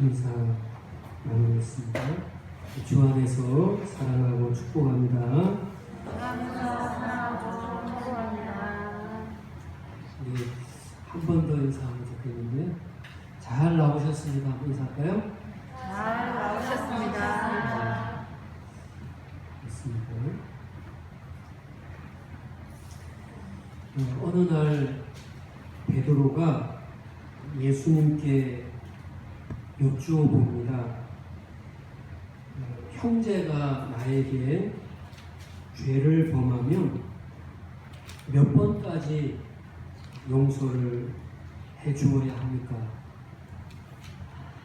인사 나누겠습니다. 주 안에서 사랑하고 축복합니다. 우리 한번 더 인사하면 좋겠는데 잘 나오셨습니다. 한번 인사할까요? 잘 나오셨습니다. 있습니다. 어, 어느 날 베드로가 예수님께 여쭈어 봅니다. 어, 형제가 나에게 죄를 범하면 몇 번까지 용서를 해 주어야 합니까?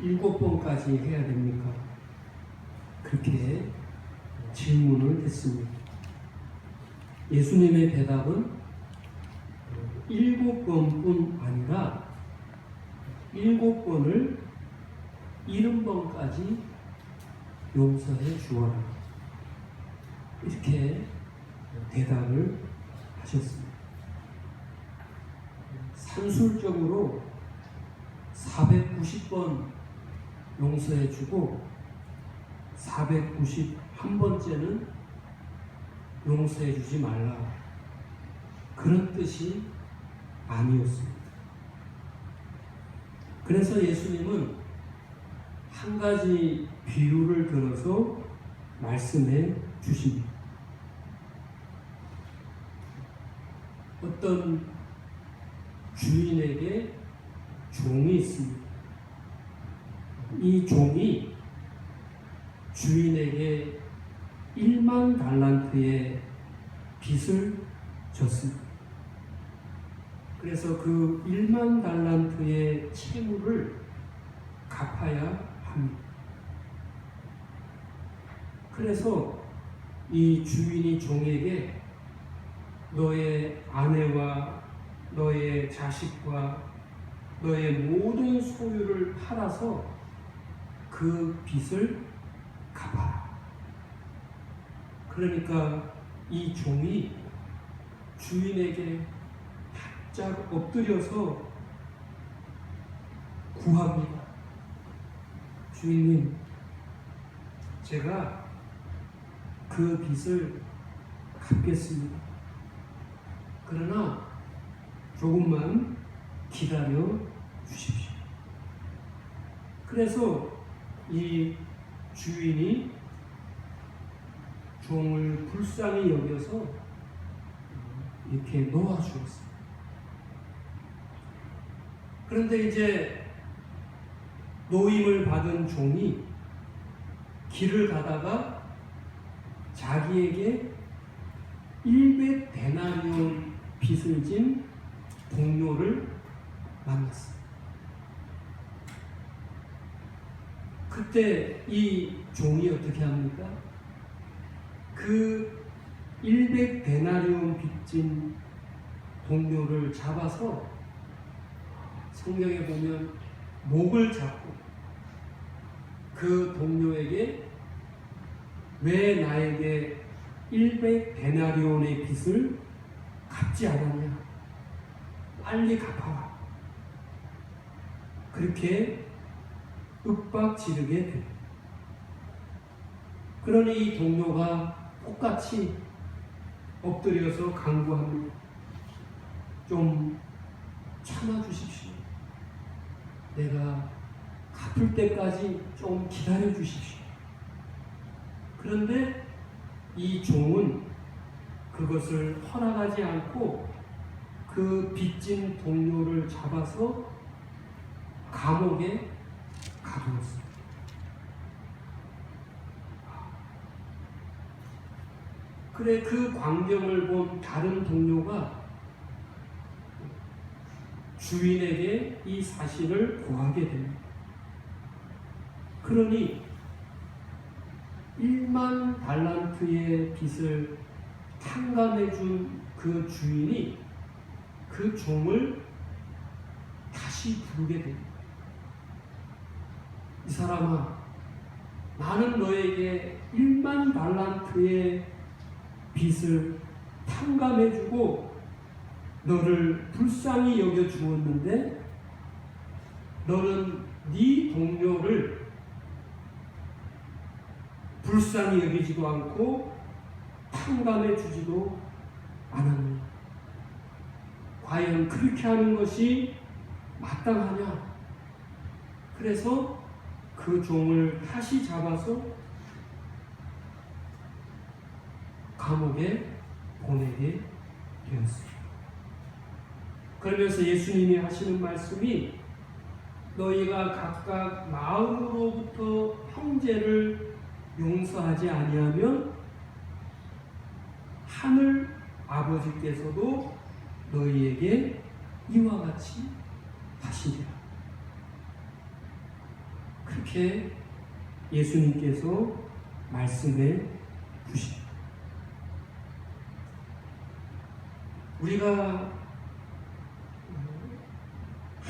일곱 번까지 해야 됩니까? 그렇게 질문을 했습니다. 예수님의 대답은 일곱 번뿐 아니라 일곱 번을 일흔 번까지 용서해 주어라. 이렇게 대답을 하셨습니다. 산술적으로 490번 용서해 주고 491번째는 용서해 주지 말라. 그런 뜻이 아니었습니다. 그래서 예수님은 한 가지 비유를 들어서 말씀해 주십니다. 어떤 주인에게 종이 있습니다. 이 종이 주인에게 1만 달란트의 빚을 졌습니다. 그래서 그 1만 달란트의 채무를 갚아야 합니다. 그래서 이 주인이 종에게 너의 아내와 너의 자식과 너의 모든 소유를 팔아서 그 빚을 갚아라. 그러니까 이 종이 주인에게 바짝 엎드려서 구합니다. 주인님, 제가 그 빚을 갚겠습니다. 그러나 조금만 기다려 주십시오. 그래서 이 주인이 종을 불쌍히 여겨서 이렇게 놓아주었어요. 그런데 이제 노임을 받은 종이 길을 가다가 자기에게 100 데나리온 빚을 진 동료를 만났어요. 그때 이 종이 어떻게 합니까? 그 100데나리온 빚진 동료를 잡아서 성경에 보면 목을 잡고 그 동료에게 왜 나에게 100 데나리온의 빚을 갚지 않았냐? 빨리 갚아라. 그렇게 윽박 지르게 돼. 그러니 이 동료가 똑같이 엎드려서 강구합니다. 좀 참아주십시오. 내가 갚을 때까지 좀 기다려 주십시오. 그런데 이 종은 그것을 허락하지 않고 그 빚진 동료를 잡아서 감옥에 가두었습니다. 그래 그 광경을 본 다른 동료가 주인에게 이 사실을 고하게 됩니다. 그러니 1만 달란트의 빚을 탕감해 준 그 주인이 그 종을 다시 부르게 됩니다. 이 사람아, 나는 너에게 1만 달란트의 빚을 탕감해 주고 너를 불쌍히 여겨 주었는데 너는 네 동료를 불쌍히 여기지도 않고 탕감해 주지도 않았느냐? 과연 그렇게 하는 것이 마땅하냐? 그래서 그 종을 다시 잡아서 감옥에 보내게 되었습니다. 그러면서 예수님이 하시는 말씀이 너희가 각각 마음으로부터 형제를 용서하지 아니하면 하늘 아버지께서도 너희에게 이와 같이 하시리라. 그렇게 예수님께서 말씀해 주십니다. 우리가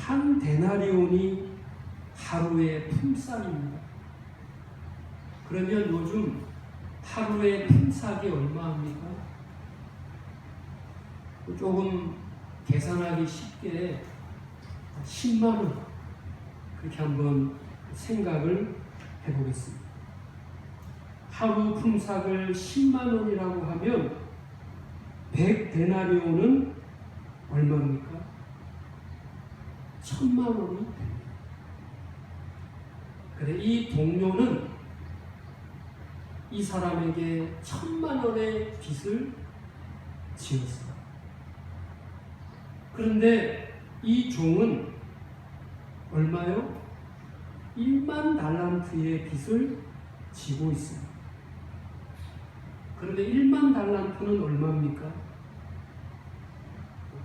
한 데나리온이 하루의 품삯입니다. 그러면 요즘 하루의 품삯이 얼마입니까? 조금 계산하기 쉽게 10만 원 그렇게 한번 생각을 해보겠습니다. 하루 품삯을 10만 원이라고 하면 100 데나리온은 얼마입니까? 천만 원이. 그래 이 동료는 이 사람에게 천만 원의 빚을 지었어요. 그런데 이 종은 얼마요? 1만 달란트의 빚을 지고 있습니다. 그런데 1만 달란트는 얼마입니까?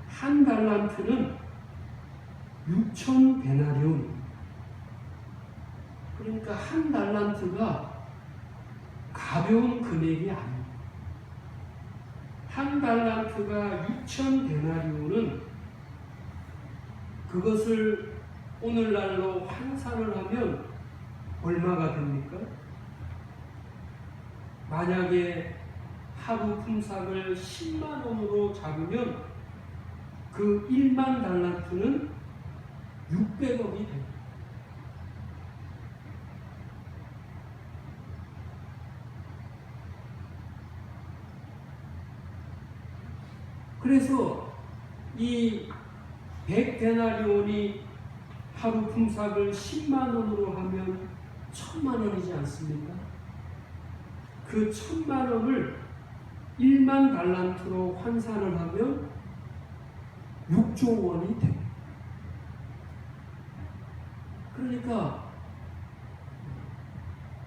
한 달란트는 6천 데나리온. 그러니까 한 달란트가 가벼운 금액이 아닙니다. 한 달란트가 6천 데나리온은 그것을 오늘날로 환산을 하면 얼마가 됩니까? 만약에 하루 품삯을 10만 원으로 잡으면 그 1만 달란트는 600억이 됩니다. 그래서 이 100데나리온이 하루 품삯을 10만 원으로 하면 천만 원이지 않습니까? 그 천만 원을 1만 달란트로 환산을 하면 6조 원이 됩니다. 그러니까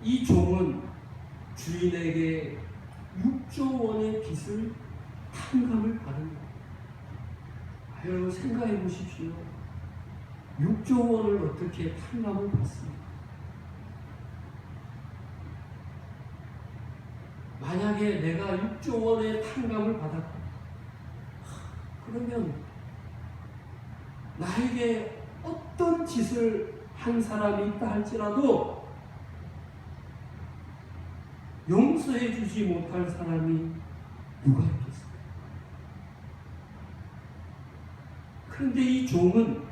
이 종은 주인에게 6조 원의 빚을 탕감을 받은 거예요. 여러분 생각해 보십시오. 6조 원을 어떻게 탕감을 받습니까? 만약에 내가 6조 원의 탕감을 받았다. 그러면 나에게 어떤 짓을 한 사람이 있다 할지라도 용서해 주지 못할 사람이 누가 있겠습니까? 그런데 이 종은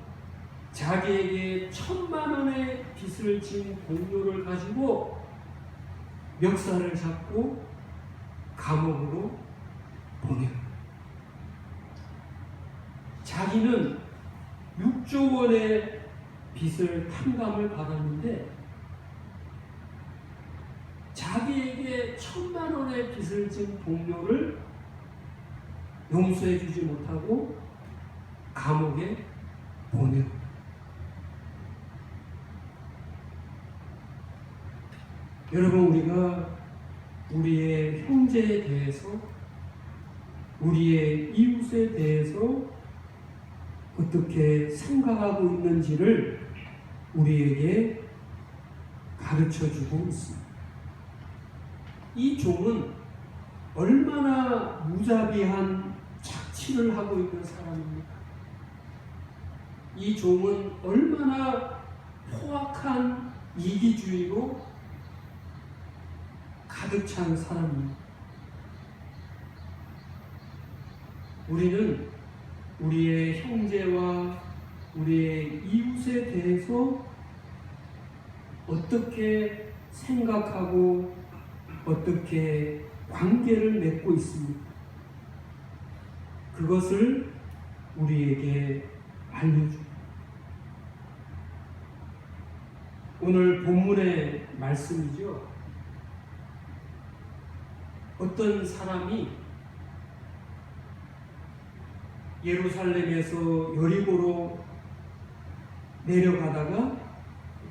자기에게 천만 원의 빚을 진 동료를 가지고 멱살을 잡고 감옥으로 보내요. 자기는 6조 원의 빚을 탕감을 받았는데 자기에게 천만 원의 빚을 진 동료를 용서해 주지 못하고 감옥에 보내요. 여러분 우리가 우리의 형제에 대해서 우리의 이웃에 대해서 어떻게 생각하고 있는지를 우리에게 가르쳐 주고 있습니다. 이 종은 얼마나 무자비한 착취를 하고 있는 사람입니까? 이 종은 얼마나 포악한 이기주의로 가득 찬 사람입니다. 우리는 우리의 형제와 우리의 이웃에 대해서 어떻게 생각하고 어떻게 관계를 맺고 있습니까? 그것을 우리에게 알려줍니다. 오늘 본문의 말씀이죠. 어떤 사람이 예루살렘에서 여리고로 내려가다가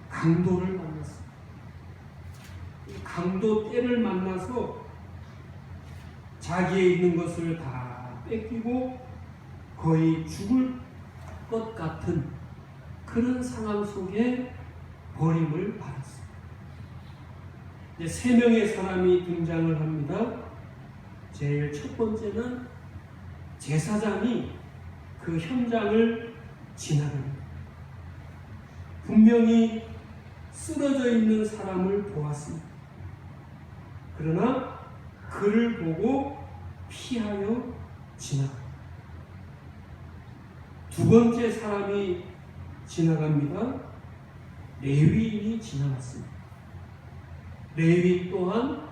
강도를. 이 강도 떼를 만나서 자기의 있는 것을 다 뺏기고 거의 죽을 것 같은 그런 상황 속에 버림을. 이제 세 명의 사람이 등장을 합니다. 제일 첫 번째는 제사장이 그 현장을 지나갑니다. 분명히 쓰러져 있는 사람을 보았습니다. 그러나 그를 보고 피하여 지나갑니다. 두 번째 사람이 지나갑니다. 레위인이 지나갔습니다. 레위 또한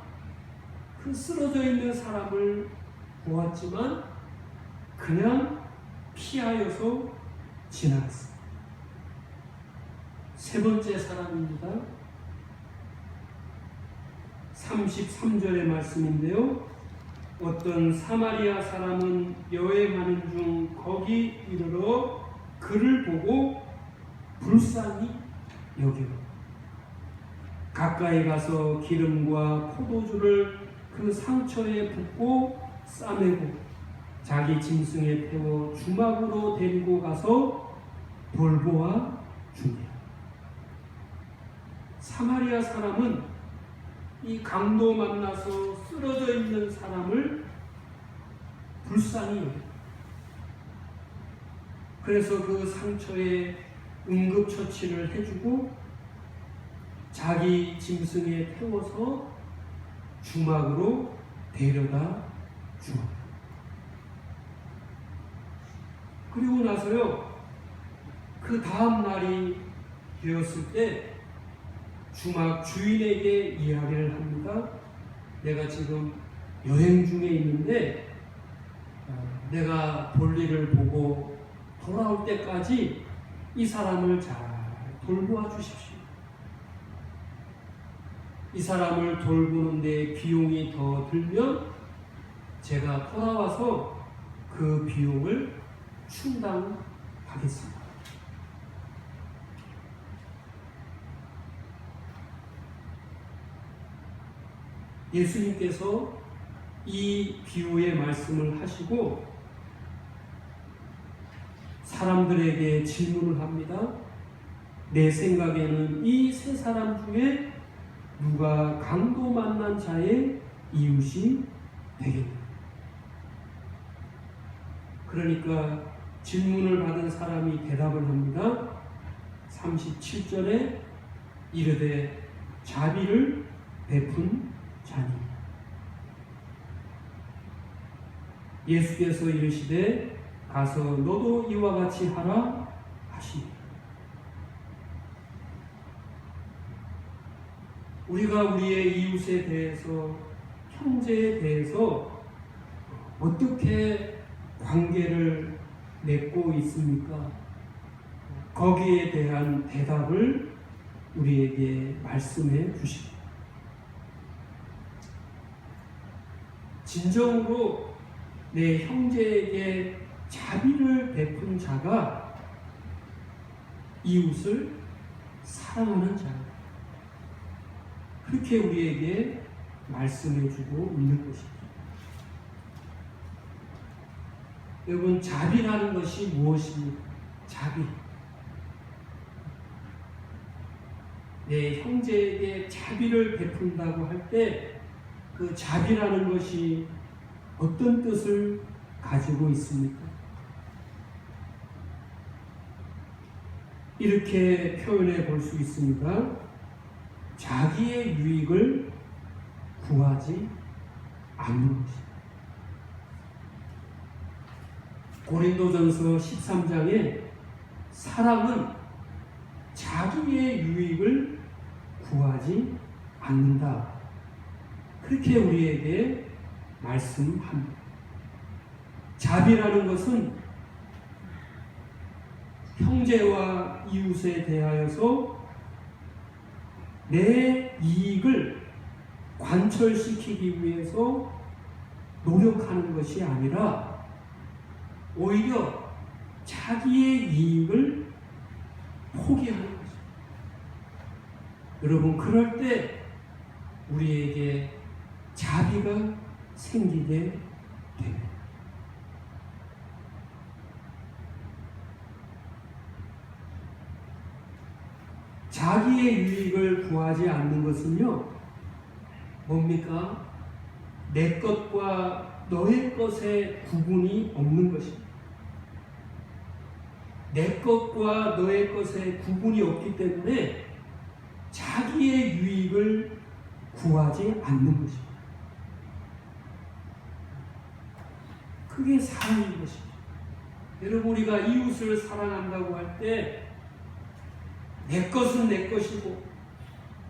그 쓰러져 있는 사람을 보았지만 그냥 피하여서 지나갔습니다. 세 번째 사람입니다. 33절의 말씀인데요. 어떤 사마리아 사람은 여행하는 중 거기 이르러 그를 보고 불쌍히 여기고 가까이 가서 기름과 포도주를 그 상처에 붓고 싸매고 자기 짐승에 태워 주막으로 데리고 가서 돌보아 주니라. 사마리아 사람은 이 강도 만나서 쓰러져 있는 사람을 불쌍히. 그래서 그 상처에 응급처치를 해주고 자기 짐승에 태워서 주막으로 데려다 주었다. 그리고 나서요, 그 다음 날이 되었을 때 주막 주인에게 이야기를 합니다. 내가 지금 여행 중에 있는데 어, 내가 볼일을 보고 돌아올 때까지 이 사람을 잘 돌보아 주십시오. 이 사람을 돌보는데 비용이 더 들면 제가 돌아와서 그 비용을 충당하겠습니다. 예수님께서 이 비유의 말씀을 하시고 사람들에게 질문을 합니다. 내 생각에는 이 세 사람 중에 누가 강도 만난 자의 이웃이 되겠나? 그러니까 질문을 받은 사람이 대답을 합니다. 37절에 이르되 자비를 베푼 자니. 예수께서 이르시되 가서 너도 이와 같이 하라 하시니. 우리가 우리의 이웃에 대해서 형제에 대해서 어떻게 관계를 맺고 있습니까? 거기에 대한 대답을 우리에게 말씀해 주십니다. 진정으로 내 형제에게 자비를 베푼 자가 이웃을 사랑하는 자입니다. 그렇게 우리에게 말씀해주고 있는 것입니다. 여러분 자비라는 것이 무엇입니까? 자비. 내 형제에게 자비를 베푼다고 할 때 그 자비라는 것이 어떤 뜻을 가지고 있습니까? 이렇게 표현해 볼 수 있습니다. 자기의 유익을 구하지 않는 것입니다. 고린도전서 13장에 사람은 자기의 유익을 구하지 않는다. 그렇게 우리에게 말씀합니다. 자비라는 것은 형제와 이웃에 대하여서 내 이익을 관철시키기 위해서 노력하는 것이 아니라 오히려 자기의 이익을 포기하는 것입니다. 여러분, 그럴 때 우리에게 자비가 생기게 됩니다. 자기의 유익을 구하지 않는 것은요, 뭡니까? 내 것과 너의 것의 구분이 없는 것입니다. 내 것과 너의 것의 구분이 없기 때문에 자기의 유익을 구하지 않는 것입니다. 그게 사랑인 것입니다. 여러분, 우리가 이웃을 사랑한다고 할 때, 내 것은 내 것이고,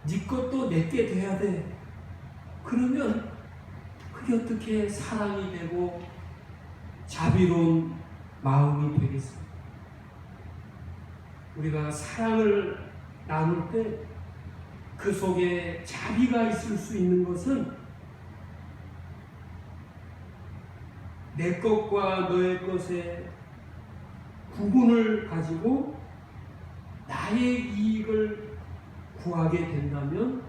네 것도 내게 돼야 돼. 그러면 그게 어떻게 사랑이 되고 자비로운 마음이 되겠습니까? 우리가 사랑을 나눌 때 그 속에 자비가 있을 수 있는 것은 내 것과 너의 것의 구분을 가지고 나의 이익을 구하게 된다면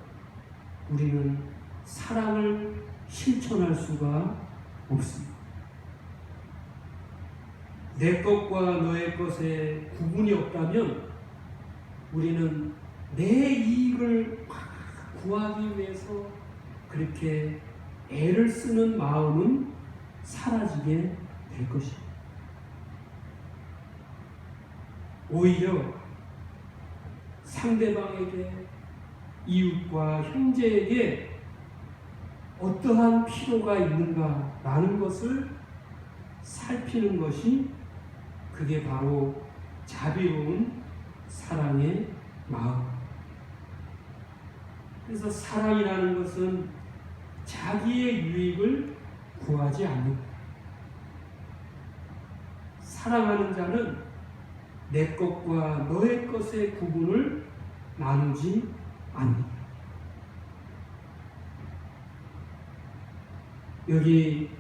우리는 사랑을 실천할 수가 없습니다. 내 것과 너의 것에 구분이 없다면 우리는 내 이익을 막 구하기 위해서 그렇게 애를 쓰는 마음은 사라지게 될 것입니다. 오히려 상대방에게 이웃과 형제에게 어떠한 필요가 있는가라는 것을 살피는 것이 그게 바로 자비로운 사랑의 마음. 그래서 사랑이라는 것은 자기의 유익을 구하지 않는 것. 사랑하는 자는 내 것과 너의 것의 구분을 나누지 않는다. 여기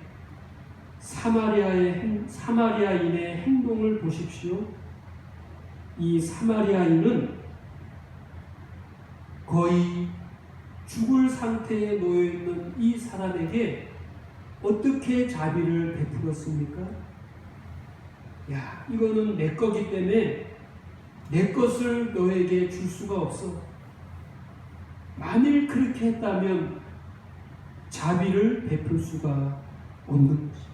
사마리아의 행- 사마리아인의 행동을 보십시오. 이 사마리아인은 거의 죽을 상태에 놓여 있는 이 사람에게 어떻게 자비를 베풀었습니까? 야, 이거는 내 거기 때문에 내 것을 너에게 줄 수가 없어. 만일 그렇게 했다면 자비를 베풀 수가 없는 것입니다.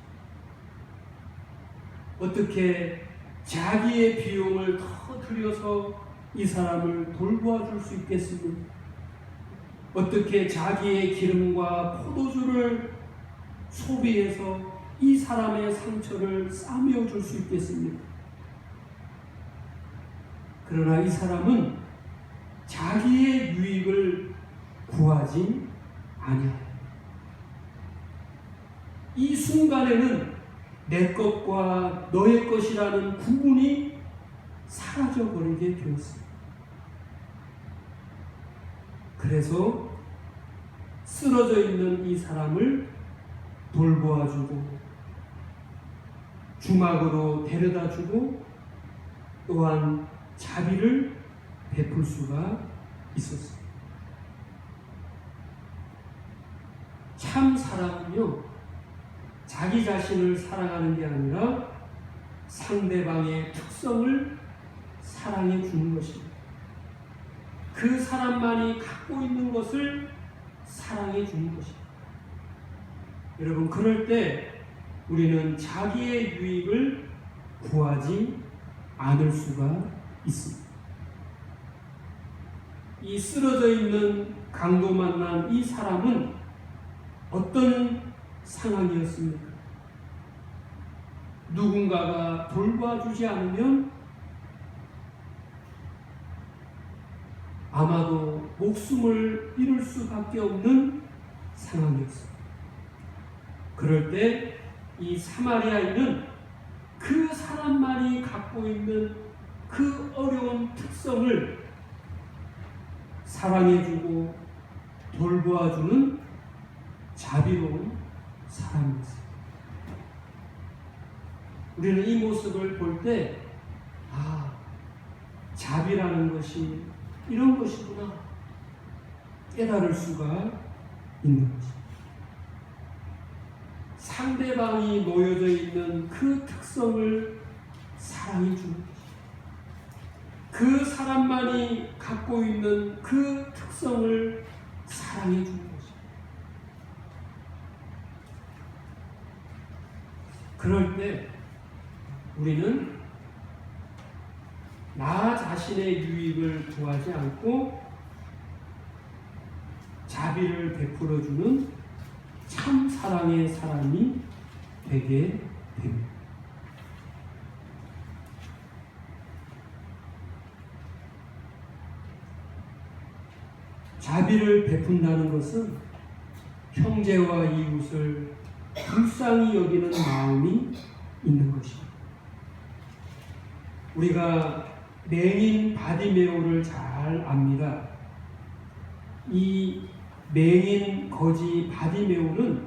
어떻게 자기의 비용을 더 들여서 이 사람을 돌보아 줄 수 있겠습니까? 어떻게 자기의 기름과 포도주를 소비해서 이 사람의 상처를 싸매어 줄 수 있겠습니까? 그러나 이 사람은 자기의 유익을 구하지 아니하다. 이 순간에는 내 것과 너의 것이라는 구분이 사라져 버리게 되었습니다. 그래서 쓰러져 있는 이 사람을 돌보아주고 주막으로 데려다 주고 또한 자비를 베풀 수가 있었습니다. 참 사랑은요, 자기 자신을 사랑하는 게 아니라 상대방의 특성을 사랑해 주는 것입니다. 그 사람만이 갖고 있는 것을 사랑해 주는 것입니다. 여러분, 그럴 때 우리는 자기의 유익을 구하지 않을 수가 있습니다. 이 쓰러져 있는 강도 만난 이 사람은 어떤 상황이었습니까? 누군가가 돌봐주지 않으면 아마도 목숨을 잃을 수밖에 없는 상황이었습니다. 그럴 때 이 사마리아인은 그 사람만이 갖고 있는 그 어려운 특성을 사랑해주고 돌보아주는 자비로운 사람이었습니다. 우리는 이 모습을 볼 때, 아, 자비라는 것이 이런 것이구나. 깨달을 수가 있는 것입니다. 상대방이 놓여져 있는 그 특성을 사랑해 주는. 그 사람만이 갖고 있는 그 특성을 사랑해 주는 것입니다. 그럴 때 우리는 나 자신의 유익을 구하지 않고 자비를 베풀어 주는 참 사랑의 사람이 되게 됩니다. 자비를 베푼다는 것은 형제와 이웃을 불쌍히 여기는 마음이 있는 것입니다. 우리가 맹인 바디메오를 잘 압니다. 이 맹인 거지 바디메오는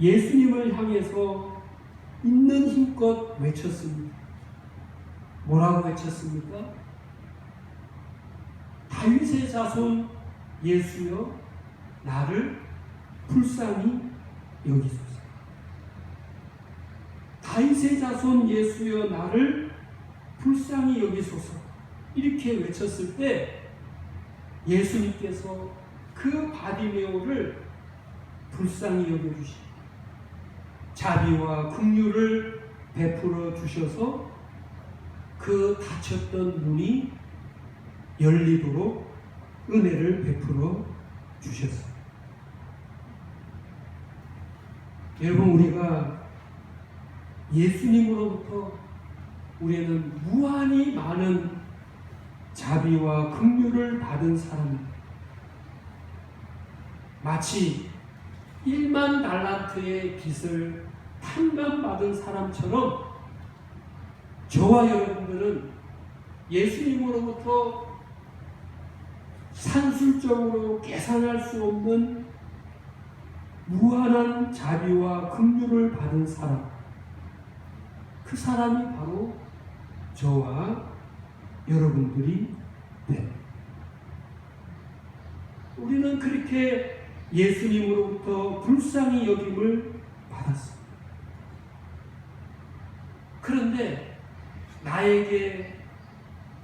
예수님을 향해서 있는 힘껏 외쳤습니다. 뭐라고 외쳤습니까? 다윗의 자손 예수여 나를 불쌍히 여기소서. 다윗의 자손 예수여 나를 불쌍히 여기소서. 이렇게 외쳤을 때 예수님께서 그 바디메오를 불쌍히 여겨주시고 자비와 긍휼을 베풀어 주셔서 그 닫혔던 문이 열리도록 은혜를 베풀어 주셨어요. 여러분 우리가 예수님으로부터 우리는 무한히 많은 자비와 긍휼을 받은 사람입니다. 마치 1만 달란트의 빚을 탕감받은 사람처럼 저와 여러분들은 예수님으로부터 산술적으로 계산할 수 없는 무한한 자비와 긍휼을 받은 사람 그 사람이 바로 저와 여러분들이 됩니다. 우리는 그렇게 예수님으로부터 불쌍히 여김을 받았습니다. 그런데 나에게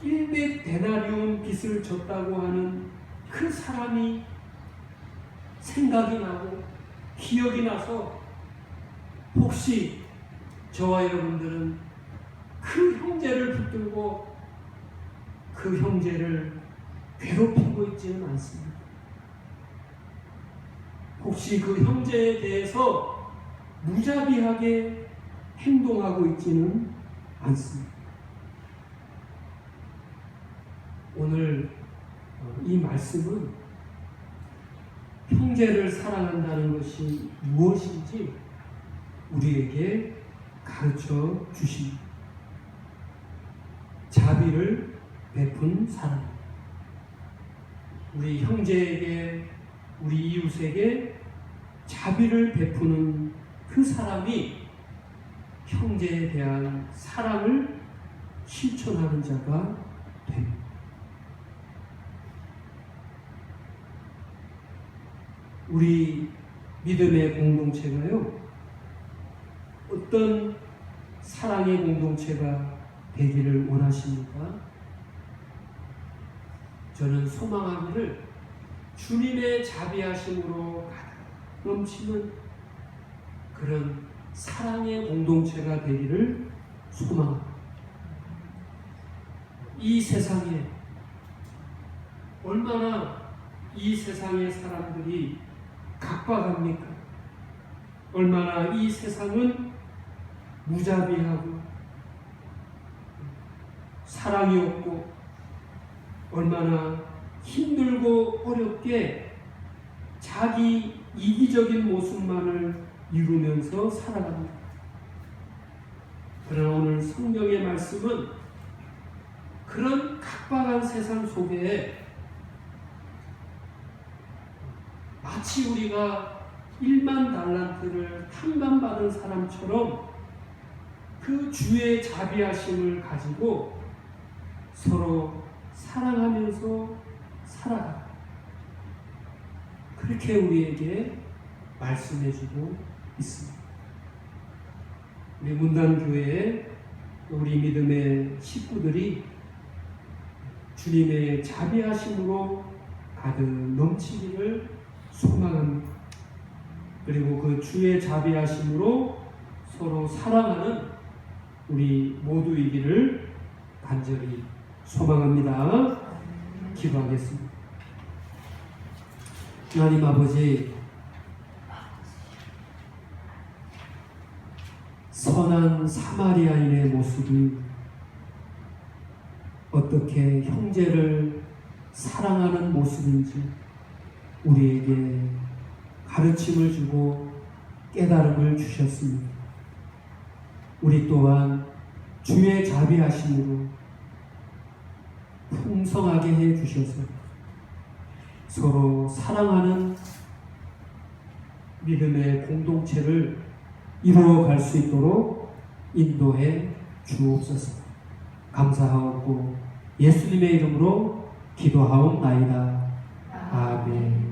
100데나리온 빚을 졌다고 하는 그 사람이 생각이 나고 기억이 나서 혹시 저와 여러분들은 그 형제를 붙들고 그 형제를 괴롭히고 있지는 않습니다. 혹시 그 형제에 대해서 무자비하게 행동하고 있지는 않습니다. 오늘 어, 이 말씀은 형제를 사랑한다는 것이 무엇인지 우리에게 가르쳐 주십니다. 자비를 베푼 사람. 우리 형제에게, 우리 이웃에게 자비를 베푸는 그 사람이 형제에 대한 사랑을 실천하는 자가 됩니다. 우리 믿음의 공동체가요, 어떤 사랑의 공동체가 되기를 원하십니까? 저는 소망하기를 주님의 자비하심으로 넘치는 그런 사랑의 공동체가 되기를 소망합니다. 이 세상에 얼마나 이 세상의 사람들이 각박합니까? 얼마나 이 세상은 무자비하고 사랑이 없고 얼마나 힘들고 어렵게 자기 이기적인 모습만을 이루면서 살아갑니다. 그러나 오늘 성경의 말씀은 그런 각박한 세상 속에 마치 우리가 1만 달란트를 탕감받은 사람처럼 그 주의 자비하심을 가지고 서로 사랑하면서 살아가. 그렇게 우리에게 말씀해주고 있습니다. 우리 문단교회에 우리 믿음의 식구들이 주님의 자비하심으로 가득 넘치기를 소망합니다. 그리고 그 주의 자비하심으로 서로 사랑하는 우리 모두이기를 간절히 소망합니다. 기도하겠습니다. 하나님 아버지, 선한 사마리아인의 모습이 어떻게 형제를 사랑하는 모습인지 우리에게 가르침을 주고 깨달음을 주셨습니다. 우리 또한 주의 자비하심으로 풍성하게 해 주셔서 서로 사랑하는 믿음의 공동체를 이루어 갈 수 있도록 인도해 주옵소서. 감사하옵고 예수님의 이름으로 기도하옵나이다. 아멘.